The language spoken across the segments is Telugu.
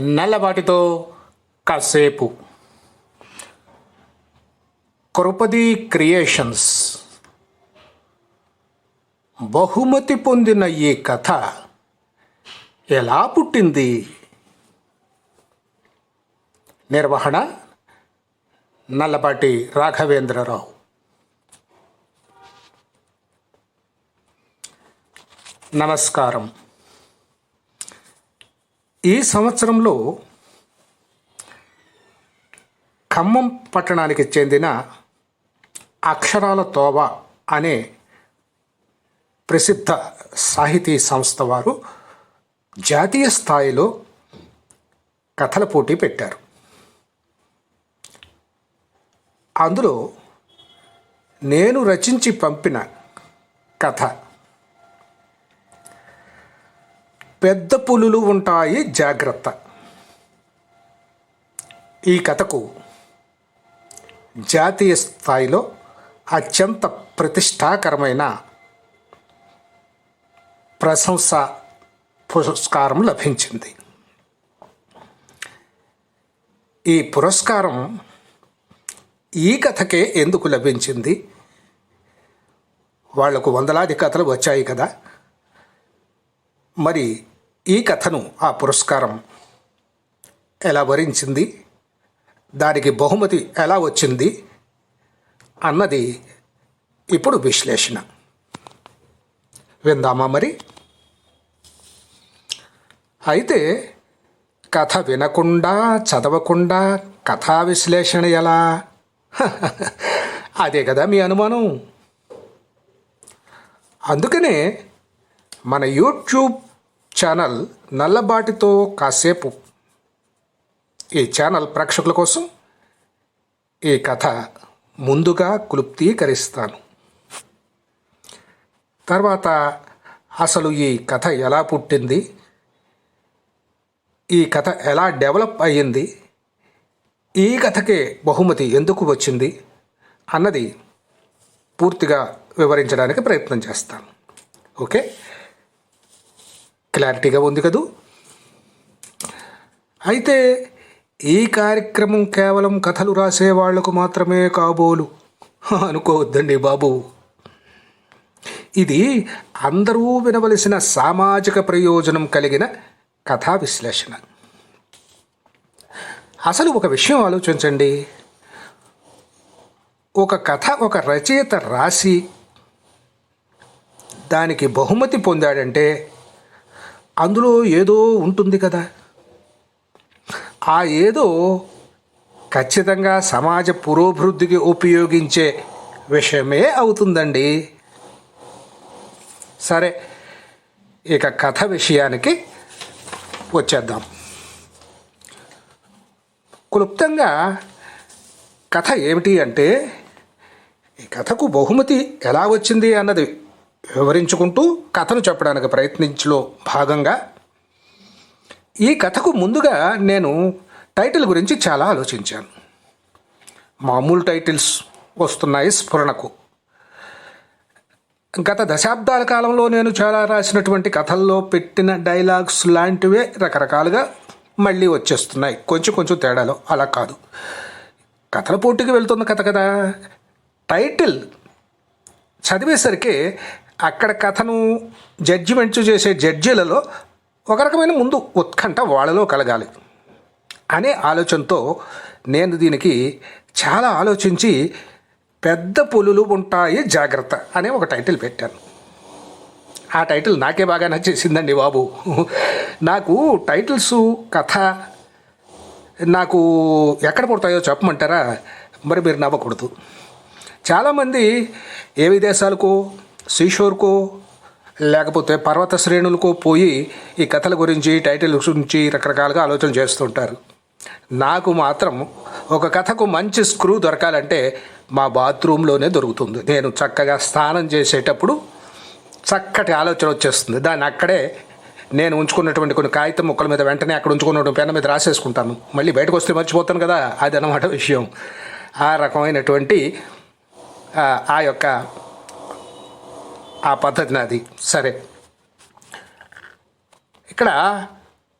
నల్లబాటితో కాసేపు. కృపది క్రియేషన్స్. బహుమతి పొందిన ఈ కథ ఎలా పుట్టింది? నిర్వహణ నల్లబాటి రాఘవేంద్రరావు. నమస్కారం. ఈ సంవత్సరంలో ఖమ్మం పట్టణానికి చెందిన అక్షరాల తోవ అనే ప్రసిద్ధ సాహితీ సంస్థ వారు జాతీయ స్థాయిలో కథల పోటీ పెట్టారు. అందులో నేను రచించి పంపిన కథ పెద్ద పులులు ఉంటాయి జాగ్రత్త. ఈ కథకు జాతీయ స్థాయిలో అత్యంత ప్రతిష్టాకరమైన ప్రశంస పురస్కారం లభించింది. ఈ పురస్కారం ఈ కథకే ఎందుకు లభించింది? వాళ్ళకు వందలాది కథలు వచ్చాయి కదా. మరి ఈ కథను ఆ పురస్కారం ఎలా వరించింది? దానికి బహుమతి ఎలా వచ్చింది? అన్నది ఇప్పుడు విశ్లేషణ. విందామా మరి? అయితే కథ వినకుండా చదవకుండా కథా విశ్లేషణ ఎలా? అదే కదా మీ అనుమానం. అందుకనే మన యూట్యూబ్ ఛానల్ నల్లబాటితో కాసేపు. ఈ ఛానల్ ప్రేక్షకుల కోసం ఈ కథ ముందుగా క్లుప్తీకరిస్తాను. తర్వాత అసలు ఈ కథ ఎలా పుట్టింది? ఈ కథ ఎలా డెవలప్ అయ్యింది? ఈ కథకే బహుమతి ఎందుకు వచ్చింది? అన్నది పూర్తిగా వివరించడానికి ప్రయత్నం చేస్తాను. ఓకే? క్లారిటీగా ఉంది కదూ? అయితే ఈ కార్యక్రమం కేవలం కథలు రాసే వాళ్ళకు మాత్రమే కాబోలు. అనుకోవద్దండి బాబు. ఇది అందరూ వినవలసిన సామాజిక ప్రయోజనం కలిగిన కథా విశ్లేషణ. అసలు ఒక విషయం ఆలోచించండి. ఒక కథ ఒక రచయిత రాసి దానికి బహుమతి పొందాడంటే అందులో ఏదో ఉంటుంది కదా. ఆ ఏదో ఖచ్చితంగా సమాజ పురోభివృద్ధికి ఉపయోగించే విషయమే అవుతుందండి. సరే ఇక కథ విషయానికి వచ్చేద్దాం. క్లుప్తంగా కథ ఏమిటి అంటే ఈ కథకు బహుమతి ఎలా వచ్చింది అన్నది. వివరించుకుంటూ కథను చెప్పడానికి ప్రయత్నించలో భాగంగా ఈ కథకు ముందుగా నేను టైటిల్ గురించి చాలా ఆలోచించాను. మామూలు టైటిల్స్ వస్తున్నాయి స్ఫురణకు. గత దశాబ్దాల కాలంలో నేను చాలా రాసినటువంటి కథల్లో పెట్టిన డైలాగ్స్ లాంటివే రకరకాలుగా మళ్ళీ వచ్చేస్తున్నాయి. కొంచెం కొంచెం తేడాలు అలా కాదు. కథల పోటీకి వెళ్తున్న కథ కదా. టైటిల్ చదివేసరికి అక్కడ కథను జడ్జిమెంట్ చేసే జడ్జీలలో ఒక రకమైన ముందు ఉత్కంఠ వాళ్ళలో కలగాలి అనే ఆలోచనతో నేను దీనికి చాలా ఆలోచించి పెద్ద పులులు ఉంటాయి జాగ్రత్త అనే ఒక టైటిల్ పెట్టాను. ఆ టైటిల్ నాకే బాగా నచ్చేసిందండి బాబు. నాకు టైటిల్స్ కథ నాకు ఎక్కడ పుడతాయో చెప్పమంటారా? మరి మీరు నవ్వకూడదు. చాలామంది ఏ విదేశాలకు సీషోర్కో లేకపోతే పర్వత శ్రేణులకు పోయి ఈ కథల గురించి టైటిల్ గురించి రకరకాలుగా ఆలోచన చేస్తుంటారు. నాకు మాత్రం ఒక కథకు మంచి స్క్రూ దొరకాలంటే మా బాత్రూంలోనే దొరుకుతుంది. నేను చక్కగా స్నానం చేసేటప్పుడు చక్కటి ఆలోచన వచ్చేస్తుంది. దాన్ని అక్కడే నేను ఉంచుకున్నటువంటి కొన్ని కాగితం ముక్కల మీద వెంటనే అక్కడ ఉంచుకున్నటువంటి పెన్న మీద రాసేసుకుంటాను. మళ్ళీ బయటకు వస్తే మర్చిపోతాను కదా అది అన్నమాట విషయం. ఆ రకమైనటువంటి ఆ యొక్క ఆ పద్ధతి నాది. సరే. ఇక్కడ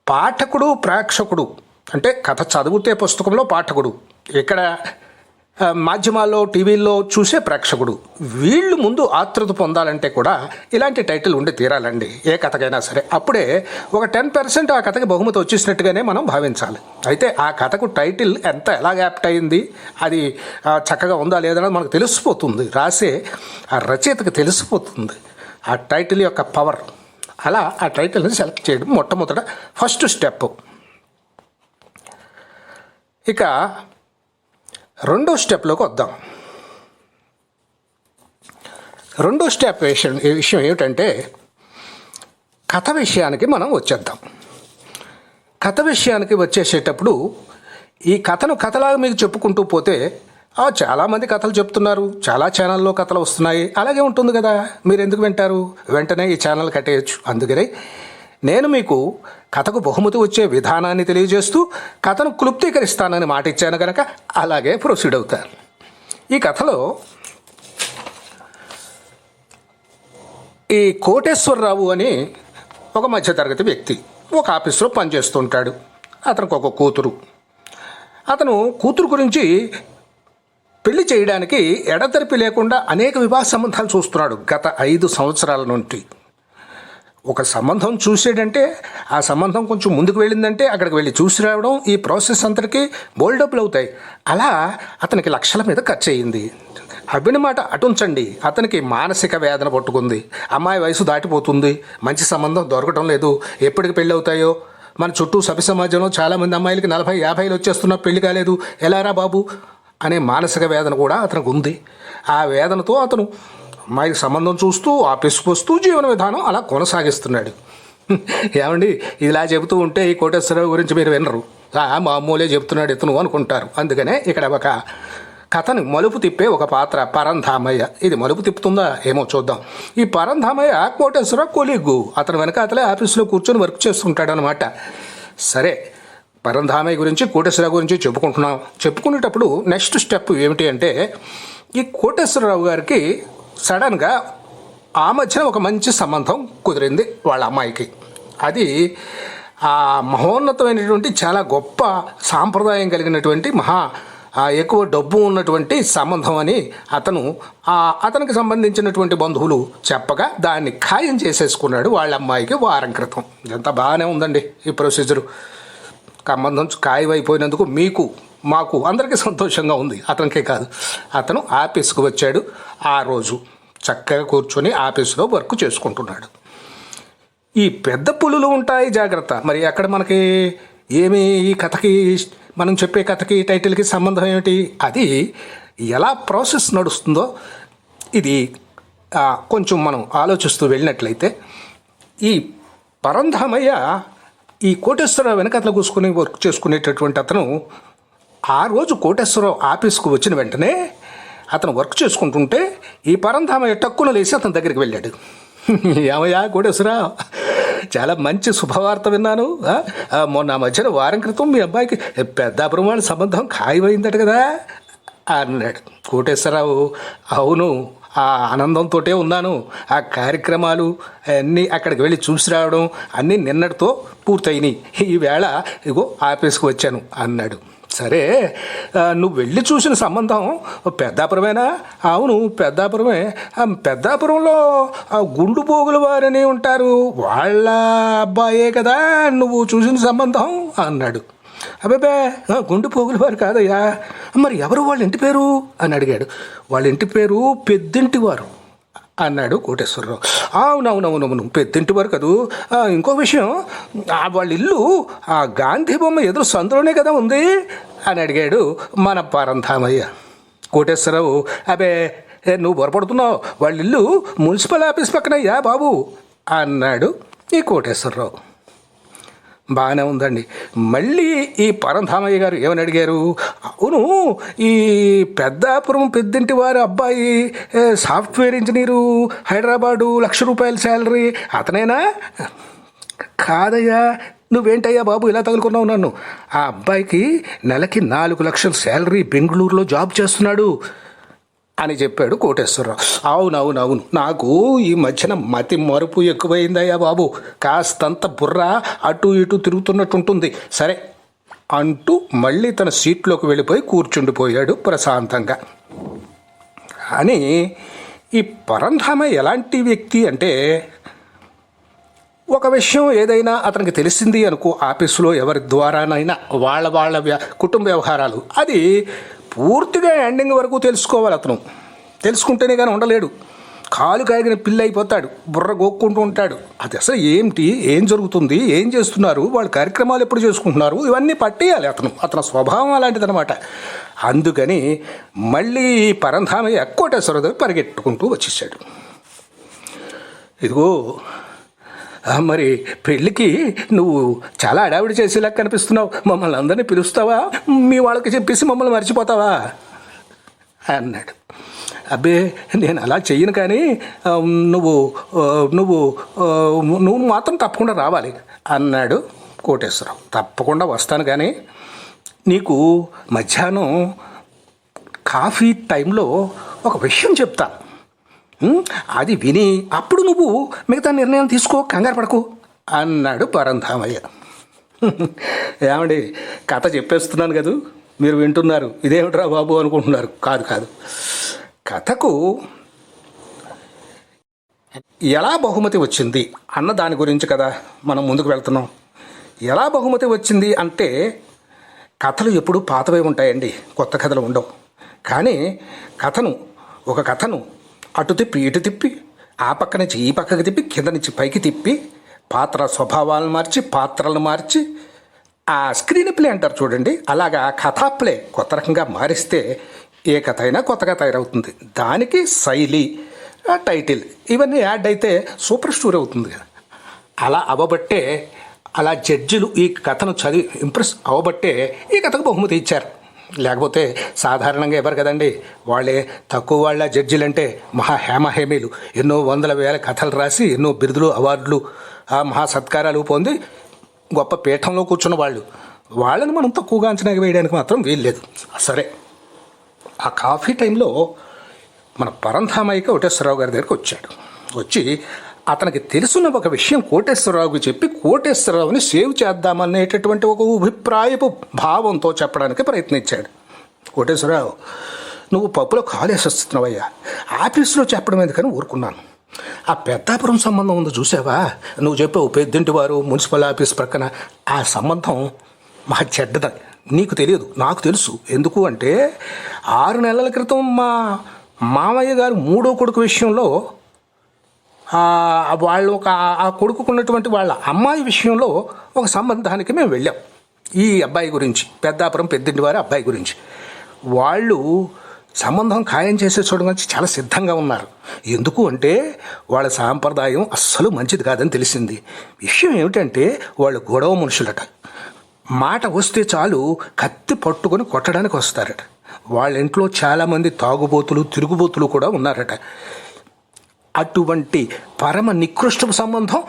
పాఠకుడు ప్రేక్షకుడు అంటే కథ చదివితే పుస్తకంలో పాఠకుడు. ఇక్కడ మాధ్యమాల్లో టీవీల్లో చూసే ప్రేక్షకుడు. వీళ్ళు ముందు ఆతృత పొందాలంటే కూడా ఇలాంటి టైటిల్ ఉండి తీరాలండి. ఏ కథకైనా సరే. అప్పుడే ఒక టెన్ పర్సెంట్ ఆ కథకి బహుమతి వచ్చేసినట్టుగానే మనం భావించాలి. అయితే ఆ కథకు టైటిల్ ఎంత ఎలా యాప్ట్ అయింది అది చక్కగా ఉందా లేదన్నది మనకు తెలిసిపోతుంది. రాసే ఆ రచయితకు తెలిసిపోతుంది. ఆ టైటిల్ యొక్క పవర్. అలా ఆ టైటిల్ని సెలెక్ట్ చేయడం మొట్టమొదట ఫస్ట్ స్టెప్. ఇక రెండో స్టెప్లోకి వద్దాం. రెండో స్టెప్ విషయం విషయం ఏమిటంటే కథ విషయానికి మనం వచ్చేద్దాం. కథ విషయానికి వచ్చేసేటప్పుడు ఈ కథను కథలాగా మీకు చెప్పుకుంటూ పోతే ఆ, చాలామంది కథలు చెప్తున్నారు చాలా ఛానల్లో కథలు వస్తున్నాయి అలాగే ఉంటుంది కదా మీరు ఎందుకు వింటారు? వెంటనే ఈ ఛానల్ కట్టేయచ్చు. అందుకనే నేను మీకు కథకు బహుమతి వచ్చే విధానాన్ని తెలియజేస్తూ కథను క్లుప్తీకరిస్తానని మాట ఇచ్చాను కనుక అలాగే ప్రొసీడ్ అవుతాను. ఈ కథలో ఈ కోటేశ్వరరావు అని ఒక మధ్యతరగతి వ్యక్తి ఒక ఆఫీస్లో పనిచేస్తుంటాడు. అతనికి ఒక కూతురు. అతను కూతురు గురించి పెళ్ళి చేయడానికి ఎడతెరిపి లేకుండా అనేక వివాహ సంబంధాలు చూస్తున్నాడు గత ఐదు సంవత్సరాల నుండి. ఒక సంబంధం చూసేటంటే ఆ సంబంధం కొంచెం ముందుకు వెళ్ళిందంటే అక్కడికి వెళ్ళి చూసి రావడం ఈ ప్రాసెస్ అంతటికి బోల్డప్లు అవుతాయి. అలా అతనికి లక్షల మీద ఖర్చు అయ్యింది అభిని మాట అటుంచండి. అతనికి మానసిక వేదన పట్టుకుంది. అమ్మాయి వయసు దాటిపోతుంది. మంచి సంబంధం దొరకటం లేదు. ఎప్పటికి పెళ్ళి అవుతాయో మన చుట్టూ సభ్య సమాజంలో చాలామంది అమ్మాయిలకి నలభై యాభైలు వచ్చేస్తున్నా పెళ్ళి కాలేదు. ఎలారా బాబు? అనే మానసిక వేదన కూడా అతనికి ఉంది. ఆ వేదనతో అతను అమ్మాయికి సంబంధం చూస్తూ ఆఫీస్కి వస్తూ జీవన విధానం అలా కొనసాగిస్తున్నాడు. ఏమండి? ఇలా చెబుతూ ఉంటే ఈ కోటేశ్వరరావు గురించి మీరు వినరు. మామూలే చెప్తున్నాడు ఇతను అనుకుంటారు. అందుకనే ఇక్కడ ఒక కథను మలుపు తిప్పే ఒక పాత్ర పరంధామయ్య. ఇది మలుపు తిప్పుతుందా? ఏమో చూద్దాం. ఈ పరంధామయ్య కోటేశ్వరరావు కొలీగు. అతను వెనక అతలే ఆఫీసులో కూర్చొని వర్క్ చేస్తుంటాడు అనమాట సరే పరంధామయ్య గురించి కోటేశ్వరరావు గురించి చెప్పుకుంటున్నాం. చెప్పుకునేటప్పుడు నెక్స్ట్ స్టెప్ ఏమిటి అంటే ఈ కోటేశ్వరరావు గారికి సడన్గా ఆ మధ్యన ఒక మంచి సంబంధం కుదిరింది వాళ్ళ అమ్మాయికి. అది ఆ మహోన్నతమైనటువంటి చాలా గొప్ప సాంప్రదాయం కలిగినటువంటి మహా ఎక్కువ డబ్బు ఉన్నటువంటి సంబంధం అని అతను ఆ అతనికి సంబంధించినటువంటి బంధువులు చెప్పగా దాన్ని ఖాయం చేసేసుకున్నాడు వాళ్ళ అమ్మాయికి వారం క్రితం. ఇదంతా బాగానే ఉందండి ఈ ప్రొసీజరు. సంబంధం ఖాయమైపోయినందుకు మీకు మాకు అందరికీ సంతోషంగా ఉంది. అతనికే కాదు. అతను ఆఫీస్కి వచ్చాడు. ఆ రోజు చక్కగా కూర్చొని ఆఫీస్లో వర్క్ చేసుకుంటున్నాడు. ఈ పెద్ద పులులు ఉంటాయి జాగ్రత్త. మరి అక్కడ మనకి ఏమి ఈ కథకి మనం చెప్పే కథకి టైటిల్కి సంబంధం ఏమిటి? అది ఎలా ప్రాసెస్ నడుస్తుందో ఇది కొంచెం మనం ఆలోచిస్తూ వెళ్ళినట్లయితే ఈ పరంధామయ్య ఈ కోటేశ్వరరావు వెనకతలు కూసుకుని వర్క్ చేసుకునేటటువంటి అతను ఆ రోజు కోటేశ్వరరావు ఆఫీస్కు వచ్చిన వెంటనే అతను వర్క్ చేసుకుంటుంటే ఈ పరంధామ టక్కున లేచి అతని దగ్గరికి వెళ్ళాడు. ఏమయ్యా కోటేశ్వరరావు? చాలా మంచి శుభవార్త విన్నాను. మొన్న మధ్యన వారం క్రితం మీ అబ్బాయికి పెద్ద అభిమాన సంబంధం ఖాయమైందట కదా అన్నాడు. కోటేశ్వరరావు అవును ఆ ఆనందంతో ఉన్నాను. ఆ కార్యక్రమాలు అన్నీ అక్కడికి వెళ్ళి చూసి రావడం అన్నీ నిన్నటితో పూర్తయినాయి. ఈవేళ ఇగో ఆఫీస్కి వచ్చాను అన్నాడు. సరే నువ్వు వెళ్ళి చూసిన సంబంధం పెద్దాపురమేనా? అవును పెద్దాపురమే. పెద్దాపురంలో ఆ గుండు పోగుల వారని ఉంటారు. వాళ్ళ అబ్బాయే కదా నువ్వు చూసిన సంబంధం అన్నాడు. అబ్బాబే గుండు పోగుల వారు కాదయ్యా. మరి ఎవరు వాళ్ళ ఇంటి పేరు? అని అడిగాడు. వాళ్ళ ఇంటి పేరు పెద్దింటి వారు. అన్నాడు కోటేశ్వరరావు. అవునవునవునవును పెద్దింటి వారు కదూ. ఇంకో విషయం వాళ్ళ ఇల్లు ఆ గాంధీ బొమ్మ ఎదురు సందులోనే కదా ఉంది అని అడిగాడు మన పరంధామయ్య. కోటేశ్వరరావు అబే ఏ, నువ్వు పొరపడుతున్నావు వాళ్ళ ఇల్లు మున్సిపల్ ఆఫీస్ పక్కనయ్యా బాబు అన్నాడు ఈ కోటేశ్వరరావు. బాగానే ఉందండి. మళ్ళీ ఈ పరంధామయ్య గారు ఏమని అడిగారు? అవును ఈ పెద్దాపురం పెద్దింటి వారి అబ్బాయి సాఫ్ట్వేర్ ఇంజనీరు హైదరాబాదు లక్ష రూపాయల శాలరీ అతనేనా? కాదయ్యా నువ్వేంటయ్యా బాబు ఇలా తగులుకున్నావు నన్ను. ఆ అబ్బాయికి నెలకి నాలుగు లక్షల శాలరీ బెంగళూరులో జాబ్ చేస్తున్నాడు. అని చెప్పాడు కోటేశ్వరరావు. అవునవునవును నాకు ఈ మధ్యన మతి మరుపు ఎక్కువైందయ్యా బాబు. కాస్తంత బుర్ర అటు ఇటు తిరుగుతున్నట్టుంటుంది సరే అంటూ మళ్ళీ తన సీట్లోకి వెళ్ళిపోయి కూర్చుండిపోయాడు ప్రశాంతంగా. అని ఈ పరంధామ ఎలాంటి వ్యక్తి అంటే ఒక విషయం ఏదైనా అతనికి తెలిసింది అనుకో ఆఫీసులో ఎవరి ద్వారానైనా వాళ్ళ వాళ్ళ వ్య- కుటుంబ వ్యవహారాలు. అది పూర్తిగా ఎండింగ్ వరకు తెలుసుకోవాలి అతను. తెలుసుకుంటేనే కానీ ఉండలేడు. కాలు కాగిన పిల్ల అయిపోతాడు. బుర్ర గోక్కుంటూ ఉంటాడు. అది అసలు ఏంటి? ఏం జరుగుతుంది? ఏం చేస్తున్నారు? వాళ్ళ కార్యక్రమాలు ఎప్పుడు చేసుకుంటున్నారు? ఇవన్నీ పట్టేయాలి అతను. అతని స్వభావం అలాంటిదనమాట అందుకని మళ్ళీ పరంధామయ్య కోటేశ్వరదేవి పరిగెట్టుకుంటూ వచ్చేసాడు. ఇదిగో మరి పెళ్ళికి నువ్వు చాలా అడావిడి చేసేలా కనిపిస్తున్నావు. మమ్మల్ని అందరినీ పిలుస్తావా? మీ వాళ్ళకి చెప్పేసి మమ్మల్ని మర్చిపోతావా? అన్నాడు. అబ్బే నేను అలా చెయ్యను కానీ నువ్వు నువ్వు నువ్వు మాత్రం తప్పకుండా రావాలి అన్నాడు కోటేశ్వరరావు. తప్పకుండా వస్తాను కానీ నీకు మధ్యాహ్నం కాఫీ టైంలో ఒక విషయం చెప్తాను అది విని అప్పుడు నువ్వు మిగతా నిర్ణయం తీసుకో కంగారు పడకు అన్నాడు పరంధామయ్య. ఏమండి కథ చెప్పేస్తున్నాను కదూ? మీరు వింటున్నారు. ఇదేమిట్రా బాబు అనుకుంటున్నారు? కాదు కాదు. కథకు ఎలా బహుమతి వచ్చింది అన్న దాని గురించి కదా మనం ముందుకు వెళ్తున్నాం. ఎలా బహుమతి వచ్చింది అంటే కథలు ఎప్పుడూ పాతవే ఉంటాయండి. కొత్త కథలు ఉండవు. కానీ కథను ఒక కథను అటు తిప్పి ఇటు తిప్పి ఆ పక్క నుంచి ఈ పక్కకి తిప్పి కింద నుంచి పైకి తిప్పి పాత్ర స్వభావాలను మార్చి పాత్రలను మార్చి ఆ స్క్రీన్ ప్లే అంటారు చూడండి అలాగా కథా ప్లే కొత్త రకంగా మారిస్తే ఏ కథ అయినా కొత్తగా తయారవుతుంది. దానికి శైలి టైటిల్ ఇవన్నీ యాడ్ అయితే సూపర్ స్టోరీ అవుతుంది కదా. అలా అవ్వబట్టే అలా జడ్జిలు ఈ కథను చదివి ఇంప్రెస్ అవ్వబట్టే ఈ కథకు బహుమతి ఇచ్చారు. లేకపోతే సాధారణంగా ఎవరు కదండి? వాళ్ళే తక్కువ వాళ్ళ జడ్జిలంటే మహా హేమహేమీలు. ఎన్నో వందల వేల కథలు రాసి ఎన్నో బిరుదులు అవార్డులు ఆ మహా సత్కారాలు పొంది గొప్ప పీఠంలో కూర్చున్న వాళ్ళు. వాళ్ళని మనం తక్కువగా అంచనా వేయడానికి మాత్రం వీల్లేదు సరే. ఆ కాఫీ టైంలో మన పరంధామయ్యకి ఒకటేశ్వరరావు గారి దగ్గరికి వచ్చాడు. వచ్చి అతనికి తెలుసున్న ఒక విషయం కోటేశ్వరరావుకి చెప్పి కోటేశ్వరరావుని సేవ్ చేద్దామనేటటువంటి ఒక అభిప్రాయపు భావంతో చెప్పడానికి ప్రయత్నించాడు. కోటేశ్వరరావు నువ్వు పప్పులో కాలేసి వస్తున్నావయ్యా ఆఫీసులో చెప్పడం ఎందుకని ఊరుకున్నాను. ఆ పెద్దాపురం సంబంధం ఉందో చూసావా? నువ్వు చెప్పావు పెద్దింటి వారు మున్సిపల్ ఆఫీస్ ప్రక్కన ఆ సంబంధం మా చెడ్డదని నీకు తెలియదు నాకు తెలుసు. ఎందుకు అంటే ఆరు నెలల క్రితం మా మామయ్య గారు మూడో కొడుకు విషయంలో వాళ్ళు ఒక ఆ కొడుకుకున్నటువంటి వాళ్ళ అమ్మాయి విషయంలో ఒక సంబంధానికి మేము వెళ్ళాం. ఈ అబ్బాయి గురించి పెద్దాపురం పెద్దింటి వారి అబ్బాయి గురించి. వాళ్ళు సంబంధం ఖాయం చేసే చూడడం చాలా సిద్ధంగా ఉన్నారు. ఎందుకు అంటే వాళ్ళ సాంప్రదాయం అస్సలు మంచిది కాదని తెలిసింది. విషయం ఏమిటంటే వాళ్ళు గొడవ మనుషులట. మాట వస్తే చాలు కత్తి పట్టుకొని కొట్టడానికి వస్తారట. వాళ్ళ ఇంట్లో చాలామంది తాగుబోతులు తిరుగుబోతులు కూడా ఉన్నారట. అటువంటి పరమ నికృష్ట సంబంధం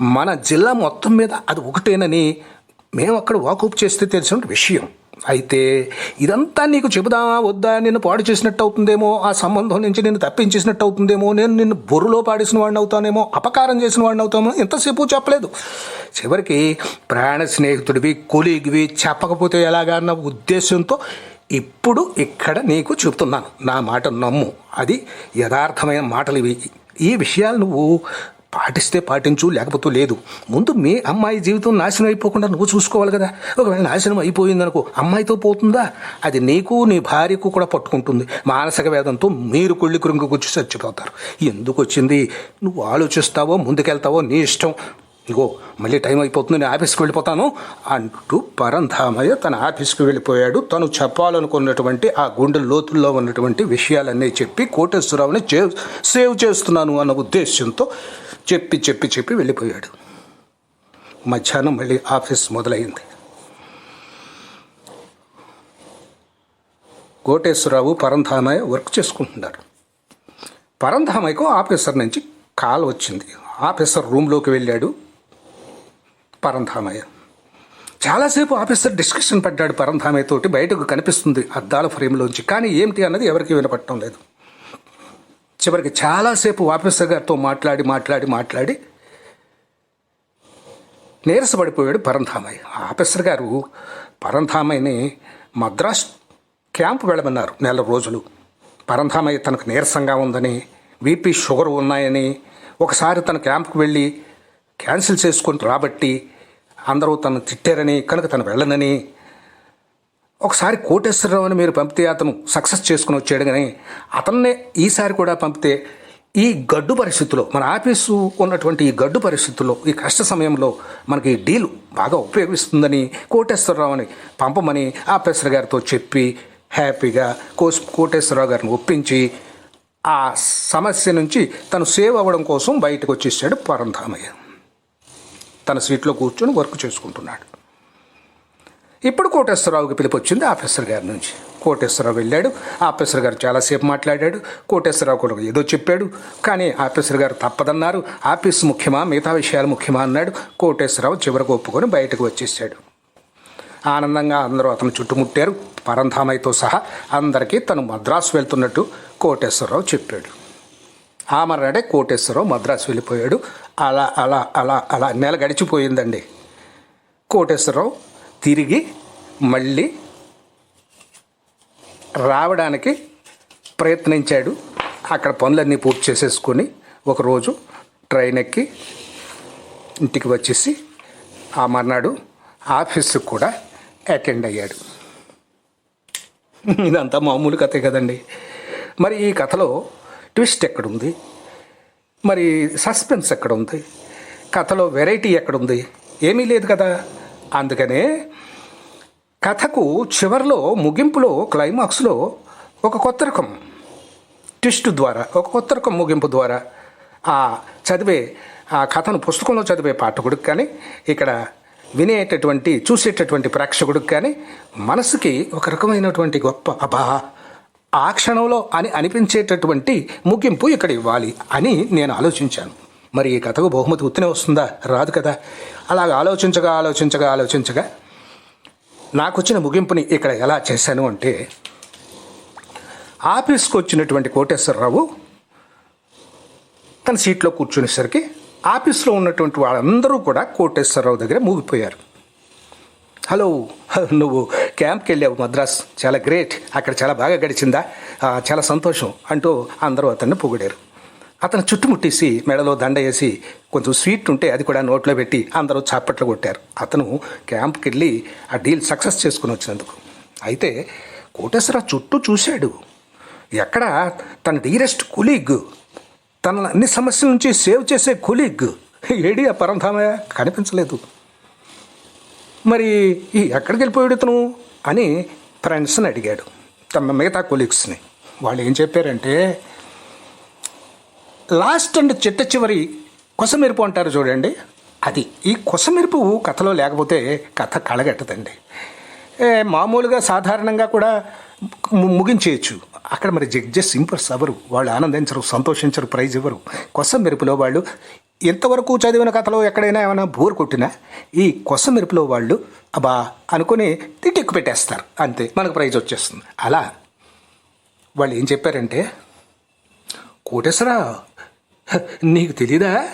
మన జిల్లా మొత్తం మీద అది ఒకటేనని మేము అక్కడ వాకప్ చేస్తే తెలిసిన విషయం. అయితే ఇదంతా నీకు చెబుదామా వద్దా నిన్ను పాడు చేసినట్టు అవుతుందేమో ఆ సంబంధం నుంచి నిన్ను తప్పించేసినట్టు అవుతుందేమో నేను నిన్ను బొరులో పాడేసిన వాడిని అవుతానేమో అపకారం చేసిన వాడిని అవుతామో ఎంతసేపు చెప్పలేదు. చివరికి ప్రాణ స్నేహితుడివి కొలీగివి చెప్పకపోతే ఎలాగా అన్న ఉద్దేశంతో ఇప్పుడు ఇక్కడ నీకు చెప్తున్నాను. నా మాట నమ్ము. అది యథార్థమైన మాటలు ఇవి. ఈ విషయాలు నువ్వు పాటిస్తే పాటించు లేకపోతే లేదు. ముందు మీ అమ్మాయి జీవితం నాశనం అయిపోకుండా నువ్వు చూసుకోవాలి కదా. ఒకవేళ నాశనం అయిపోయిందనుకో అమ్మాయితో పోతుందా? అది నీకు నీ భార్యకు కూడా పట్టుకుంటుంది. మానసిక వేదంతో మీరు కుళ్ళి కురుంగు కూర్చి చచ్చిపోతారు. ఎందుకు వచ్చింది? నువ్వు ఆలోచిస్తావో ముందుకెళ్తావో నీ ఇష్టం. ఇగో మళ్ళీ టైం అయిపోతుంది నేను ఆఫీస్కి వెళ్ళిపోతాను అంటూ పరంధామయ్య తన ఆఫీస్కి వెళ్ళిపోయాడు. తను చెప్పాలనుకున్నటువంటి ఆ గుండె లోతుల్లో ఉన్నటువంటి విషయాలన్నీ చెప్పి కోటేశ్వరరావుని చే- సేవ్ చేస్తున్నాను అన్న ఉద్దేశంతో చెప్పి చెప్పి చెప్పి వెళ్ళిపోయాడు. మధ్యాహ్నం మళ్ళీ ఆఫీస్ మొదలైంది. కోటేశ్వరరావు పరంధామయ్య వర్క్ చేసుకుంటున్నారు. పరంధామయ్యకు ఆఫీసర్ నుంచి కాల్ వచ్చింది. ఆఫీసర్ రూమ్లోకి వెళ్ళాడు. పరంధామయ్య. చాలాసేపు ఆఫీసర్ డిస్కషన్ పడ్డాడు పరంధామయ్యతోటి బయటకు కనిపిస్తుంది అద్దాల ఫ్రేమ్లోంచి కానీ ఏమిటి అన్నది ఎవరికి వినపడటం లేదు. చివరికి చాలాసేపు ఆఫీసర్ గారితో మాట్లాడి మాట్లాడి మాట్లాడి నీరసపడిపోయాడు పరంధామయ్య. ఆఫీసర్ గారు పరంధామయ్యని మద్రాస్ క్యాంపు వెళ్ళమన్నారు నెల రోజులు. పరంధామయ్య తనకు నీరసంగా ఉందని బీపీ షుగర్ ఉన్నాయని ఒకసారి తన క్యాంప్కి వెళ్ళి క్యాన్సిల్ చేసుకుని రాబట్టి అందరూ తను తిట్టారని కనుక తను వెళ్ళనని ఒకసారి కోటేశ్వరరావు అని మీరు పంపితే అతను సక్సెస్ చేసుకుని వచ్చాడు కానీ అతన్నే ఈసారి కూడా పంపితే ఈ గడ్డు పరిస్థితుల్లో మన ఆఫీసు ఉన్నటువంటి ఈ గడ్డు పరిస్థితుల్లో ఈ కష్ట సమయంలో మనకి ఈ డీల్ బాగా ఉపయోగిస్తుందని కోటేశ్వరరావు అని పంపమని ఆఫీసర్ గారితో చెప్పి హ్యాపీగా కోస్ కోటేశ్వరరావు గారిని ఒప్పించి ఆ సమస్య నుంచి తను సేవ్ అవ్వడం కోసం బయటకు వచ్చేసాడు పరంధామయ్య. తన సీట్లో కూర్చొని వర్క్ చేసుకుంటున్నాడు. ఇప్పుడు కోటేశ్వరరావుకి పిలుపు వచ్చింది ఆఫీసర్ గారి నుంచి. కోటేశ్వరరావు వెళ్ళాడు. ఆఫీసర్ గారు చాలాసేపు మాట్లాడాడు. కోటేశ్వరరావు కూడా ఏదో చెప్పాడు. కానీ ఆఫీసర్ గారు తప్పదన్నారు. ఆఫీస్ ముఖ్యమా? మిగతా విషయాలు ముఖ్యమా? అన్నాడు. కోటేశ్వరరావు చివరకు ఒప్పుకొని బయటకు వచ్చేసాడు ఆనందంగా అందరూ అతను చుట్టుముట్టారు. పరంధామయ్యతో సహా అందరికీ తను మద్రాసు వెళ్తున్నట్టు కోటేశ్వరరావు చెప్పాడు. ఆ కోటేశ్వరరావు మద్రాసు వెళ్ళిపోయాడు. అలా అలా అలా అలా నెల గడిచిపోయిందండి. కోటేశ్వరరావు తిరిగి మళ్ళీ రావడానికి ప్రయత్నించాడు. అక్కడ పనులన్నీ పూర్తి చేసేసుకొని ఒకరోజు ట్రైన్ ఎక్కి ఇంటికి వచ్చేసి ఆ మర్నాడు ఆఫీస్కి కూడా అటెండ్ అయ్యాడు. ఇదంతా మామూలు కథే కదండి. మరి ఈ కథలో ట్విస్ట్ ఎక్కడుంది? మరి సస్పెన్స్ ఎక్కడ ఉంది కథలో వెరైటీ ఎక్కడుంది? ఏమీ లేదు కదా? అందుకనే కథకు చివరిలో ముగింపులో క్లైమాక్స్లో ఒక కొత్త రకం ట్విస్ట్ ద్వారా ఒక కొత్త రకం ముగింపు ద్వారా ఆ చదివే ఆ కథను పుస్తకంలో చదివే పాఠకుడికి కానీ ఇక్కడ వినేటటువంటి చూసేటటువంటి ప్రేక్షకుడికి కానీ మనసుకి ఒక రకమైనటువంటి గొప్ప అబా ఆ క్షణంలో అని అనిపించేటటువంటి ముగింపు ఇక్కడ ఇవ్వాలి అని నేను ఆలోచించాను. మరి ఈ కథకు బహుమతి ఉత్తినే వస్తుందా? రాదు కదా. అలాగ ఆలోచించగా ఆలోచించగా ఆలోచించగా నాకు వచ్చిన ముగింపుని ఇక్కడ ఎలా చేశాను అంటే ఆఫీస్కి వచ్చినటువంటి కోటేశ్వరరావు తన సీట్లో కూర్చునేసరికి ఆఫీస్లో ఉన్నటువంటి వాళ్ళందరూ కూడా కోటేశ్వరరావు దగ్గర మూగిపోయారు. హలో నువ్వు క్యాంప్కి వెళ్ళావు మద్రాస్. చాలా గ్రేట్. అక్కడ చాలా బాగా గడిచిందా? చాలా సంతోషం అంటూ అందరూ అతన్ని పొగిడారు. అతను చుట్టుముట్టేసి మెడలో దండ వేసి కొంచెం స్వీట్ ఉంటే అది కూడా నోట్లో పెట్టి అందరూ చాపట్లు కొట్టారు. అతను క్యాంప్కి వెళ్ళి ఆ డీల్ సక్సెస్ చేసుకుని వచ్చినందుకు. అయితే కోటేశ్వరరావు చుట్టూ చూశాడు. ఎక్కడ? తన డీరెస్ట్ కులీగ్. తన అన్ని సమస్యల నుంచి సేవ్ చేసే కులీగ్. ఏడి ఆ పరంధామయ్య? కనిపించలేదు. మరి ఎక్కడికి వెళ్ళిపోయాడు ఇతను? అని ఫ్రెండ్స్ని అడిగాడు. తమ మిగతా కొలీగ్స్ని. వాళ్ళు ఏం చెప్పారంటే లాస్ట్ అండ్ చిట్ట చివరి కొసమెరుపు అంటారు చూడండి. అది ఈ కొసమెరుపు కథలో లేకపోతే కథ కళగట్టదండి. మామూలుగా సాధారణంగా కూడా ము- ముగించేయచ్చు. అక్కడ మరి జడ్జెస్ ఇంప్రెస్ అవ్వరు వాళ్ళు ఆనందించరు సంతోషించరు ప్రైజ్ ఇవ్వరు. కొసమెరుపులో వాళ్ళు ఇంతవరకు చదివిన కథలో ఎక్కడైనా ఏమైనా బోర్ కొట్టినా ఈ కొస మెరుపులో వాళ్ళు అబ్బా అనుకుని తిట్టెక్కు పెట్టేస్తారు. అంతే మనకు ప్రైజ్ వచ్చేస్తుంది. అలా వాళ్ళు ఏం చెప్పారంటే కోటేశ్వరా నీకు తెలీదా?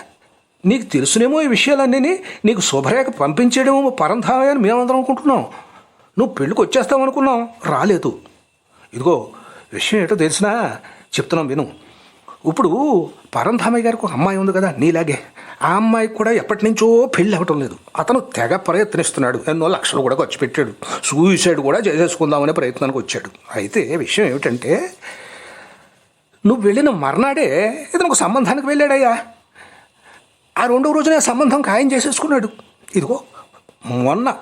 నీకు తెలుసునేమో ఈ విషయాలన్నీ నీకు శుభరేఖ పంపించేయడమో పరంధామే అని మేమందరం అనుకుంటున్నాం. నువ్వు పెళ్ళికి వచ్చేస్తావు అనుకున్నాం రాలేదు. ఇదిగో విషయం ఏంటో తెలిసినా చెప్తున్నాం విను. ఇప్పుడు పరంధామయ్య గారికి ఒక అమ్మాయి ఉంది కదా నీలాగే. ఆ అమ్మాయికి కూడా ఎప్పటి నుంచో పెళ్ళి అవ్వటం లేదు. అతను తెగ ప్రయత్నిస్తున్నాడు. ఎన్నో లక్షలు కూడా ఖర్చు పెట్టాడు. సూసైడ్ కూడా చేసేసుకుందామనే ప్రయత్నానికి వచ్చాడు. అయితే విషయం ఏమిటంటే నువ్వు వెళ్ళిన మర్నాడే ఇతను ఒక సంబంధానికి వెళ్ళాడయ్యా. ఆ రెండో రోజునే ఆ సంబంధం ఖాయం చేసేసుకున్నాడు. ఇదిగో మొన్న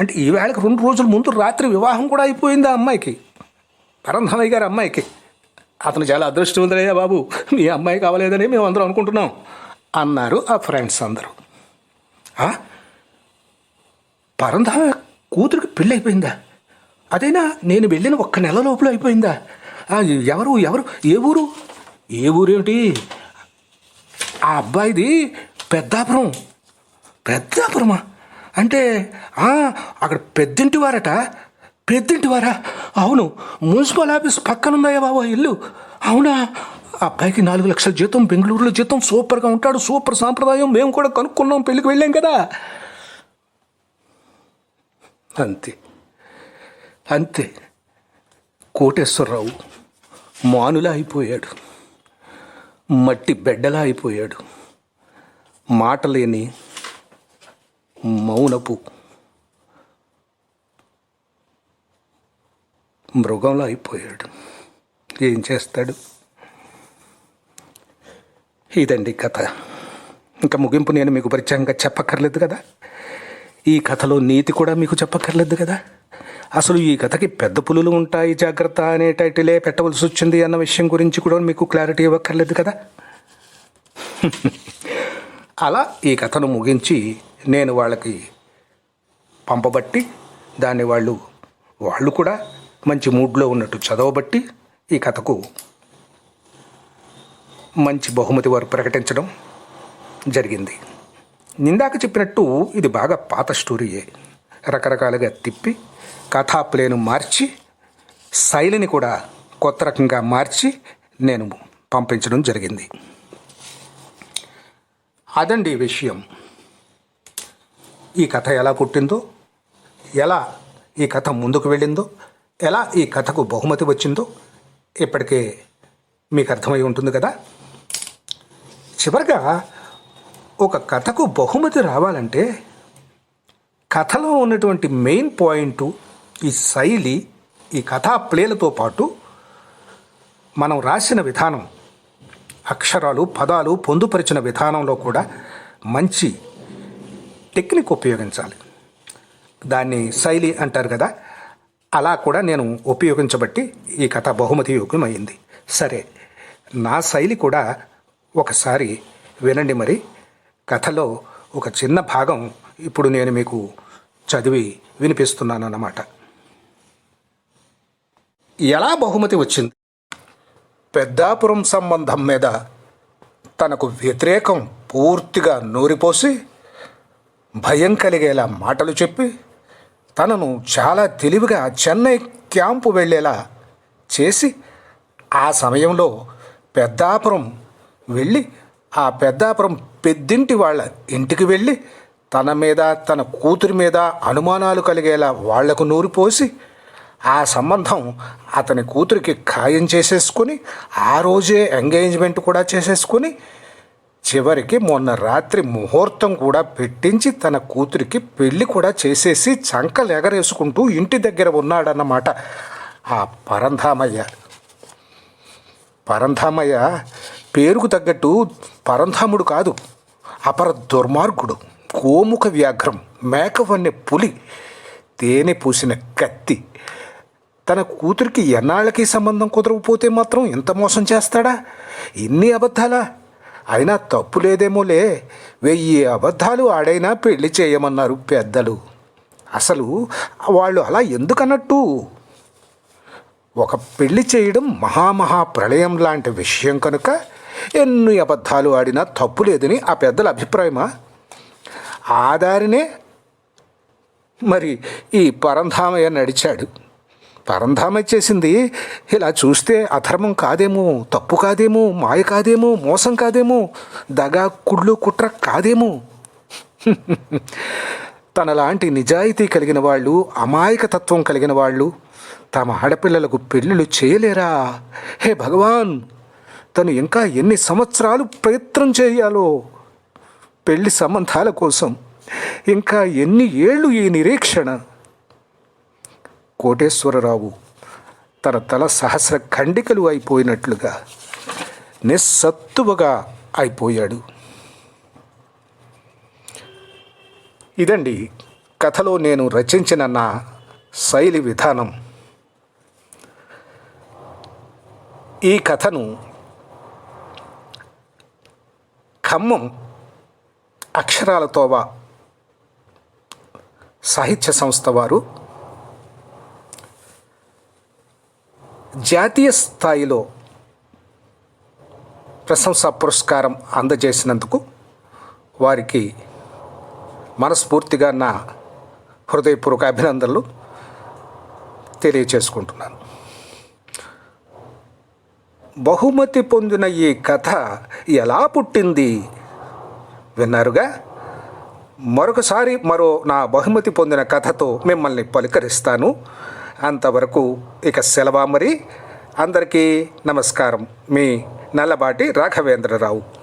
అంటే ఈ వేళకి రెండు రోజుల ముందు రాత్రి వివాహం కూడా అయిపోయింది ఆ అమ్మాయికి. పరంధామయ్య గారి అమ్మాయికి. అతను చాలా అదృష్టవంతుడయ్యా బాబు. మీ అమ్మాయి కావలేదని మేము అందరం అనుకుంటున్నాం అన్నారు ఆ ఫ్రెండ్స్ అందరూ. "ఆ? పరంధామ కూతురికి పెళ్ళి అయిపోయిందా? అదైనా? నేను వెళ్ళిన ఒక్క నెల లోపల అయిపోయిందా? ఎవరు ఎవరు? ఏ ఊరు? ఏ ఊరేమిటి? ఆ అబ్బాయిది పెద్దాపురం. పెద్దాపురమా? అంటే అక్కడ పెద్దింటి వారట. పెద్దింటి వారా అవును మున్సిపల్ ఆఫీస్ పక్కనున్నాయా బాబా ఇల్లు. అవునా? అబ్బాయికి నాలుగు లక్షల జీతం బెంగళూరులో జీతం సూపర్గా ఉంటాడు సూపర్ సాంప్రదాయం మేము కూడా కనుక్కున్నాం పెళ్ళికి వెళ్ళాం కదా. అంతే అంతే. కోటేశ్వరరావు మానులా అయిపోయాడు మట్టి బెడ్డలా అయిపోయాడు మాట లేని మౌనపు మృగంలో అయిపోయాడు. ఏం చేస్తాడు? ఇదండి కథ. ఇంకా ముగింపు నేను మీకు పరిచయంగా చెప్పక్కర్లేదు కదా? ఈ కథలో నీతి కూడా మీకు చెప్పక్కర్లేదు కదా? అసలు ఈ కథకి పెద్ద పులులు ఉంటాయి జాగ్రత్త అనే టైటిలే పెట్టవలసి వచ్చింది అన్న విషయం గురించి కూడా మీకు క్లారిటీ ఇవ్వక్కర్లేదు కదా? అలా ఈ కథను ముగించి నేను వాళ్ళకి పంపబట్టి దాన్ని వాళ్ళు వాళ్ళు కూడా మంచి మూడ్లో ఉన్నట్టు చదవబట్టి ఈ కథకు మంచి బహుమతి వారు ప్రకటించడం జరిగింది. నిందాక చెప్పినట్టు ఇది బాగా పాత స్టోరీయే. రకరకాలుగా తిప్పి కథా ప్లేను మార్చి శైలిని కూడా కొత్త రకంగా మార్చి నేను పంపించడం జరిగింది. అదండి విషయం. ఈ కథ ఎలా పుట్టిందో ఎలా ఈ కథ ముందుకు వెళ్ళిందో ఎలా ఈ కథకు బహుమతి వచ్చిందో ఇప్పటికే మీకు అర్థమై ఉంటుంది కదా? చివరిగా ఒక కథకు బహుమతి రావాలంటే కథలో ఉన్నటువంటి మెయిన్ పాయింట్ ఈ శైలి ఈ కథా ప్లేలతో పాటు మనం రాసిన విధానం అక్షరాలు పదాలు పొందుపరిచిన విధానంలో కూడా మంచి టెక్నిక్ ఉపయోగించాలి. దాన్ని శైలి అంటారు కదా? అలా కూడా నేను ఉపయోగించబట్టి ఈ కథ బహుమతి యోగ్యమైంది సరే నా శైలి కూడా ఒకసారి వినండి మరి. కథలో ఒక చిన్న భాగం ఇప్పుడు నేను మీకు చదివి వినిపిస్తున్నాను అన్నమాట ఎలా బహుమతి వచ్చింది? పెద్దాపురం సంబంధం మీద తనకు వ్యతిరేకం పూర్తిగా నూరిపోసి భయం కలిగేలా మాటలు చెప్పి తనను చాలా తెలివిగా చెన్నై క్యాంపు వెళ్ళేలా చేసి ఆ సమయంలో పెద్దాపురం వెళ్ళి ఆ పెద్దాపురం పెద్దింటి వాళ్ళ ఇంటికి వెళ్ళి తన మీద తన కూతురి మీద అనుమానాలు కలిగేలా వాళ్ళకు నూరిపోసి ఆ సంబంధం అతని కూతురికి ఖాయం చేసేసుకుని ఆ రోజే ఎంగేజ్మెంట్ కూడా చేసేసుకుని చివరికి మొన్న రాత్రి ముహూర్తం కూడా పెట్టించి తన కూతురికి పెళ్ళి కూడా చేసేసి చంకలు ఎగరేసుకుంటూ ఇంటి దగ్గర ఉన్నాడన్నమాట. ఆ పరంధామయ్య. పరంధామయ్య పేరుకు తగ్గట్టు పరంధాముడు కాదు అపర దుర్మార్గుడు గోముఖ వ్యాఘ్రం మేకవన్నె పులి తేనె పూసిన కత్తి. తన కూతురికి ఎన్నాళ్ళకి సంబంధం కుదరకపోతే మాత్రం ఇంత మోసం చేస్తాడా? ఇన్ని అబద్ధాలా? అయినా తప్పు లేదేమోలే వెయ్యి అబద్ధాలు ఆడైనా పెళ్ళి చేయమన్నారు పెద్దలు. అసలు వాళ్ళు అలా ఎందుకన్నట్టు? ఒక పెళ్ళి చేయడం మహామహా ప్రళయం లాంటి విషయం కనుక ఎన్ని అబద్ధాలు ఆడినా తప్పు లేదని ఆ పెద్దల అభిప్రాయమా? ఆదారినే మరి ఈ పరంధామయ్య నడిచాడు. పరంధామచ్చేసింది ఇలా చూస్తే అధర్మం కాదేమో తప్పు కాదేమో మాయ కాదేమో మోసం కాదేమో దగా కుళ్ళు కుట్ర కాదేమో. తనలాంటి నిజాయితీ కలిగిన వాళ్ళు అమాయకతత్వం కలిగిన వాళ్ళు తమ ఆడపిల్లలకు పెళ్ళిళ్ళు చేయలేరా? హే భగవాన్! తను ఇంకా ఎన్ని సంవత్సరాలు ప్రయత్నం చేయాలో? పెళ్ళి సంబంధాల కోసం ఇంకా ఎన్ని ఏళ్ళు ఈ నిరీక్షణ? కోటేశ్వరరావు తన తల సహస్ర ఖండికలు అయిపోయినట్లుగా నిస్సత్తువగా అయిపోయాడు. ఇదండి కథలో నేను రచించిన నా శైలి విధానం. ఈ కథను ఖమ్మం అక్షరాలతోవ సాహిత్య సంస్థ వారు జాతీయ స్థాయిలో ప్రశంసా పురస్కారం అందజేసినందుకు వారికి మనస్ఫూర్తిగా నా హృదయపూర్వక అభినందనలు తెలియచేసుకుంటున్నాను. బహుమతి పొందిన ఈ కథ ఎలా పుట్టింది విన్నారుగా? మరొకసారి మరో నా బహుమతి పొందిన కథతో మిమ్మల్ని పలుకరిస్తాను. అంతవరకు ఇక సెలవా మరి. అందరికీ నమస్కారం. మీ నల్లబాటి రాఘవేంద్రరావు.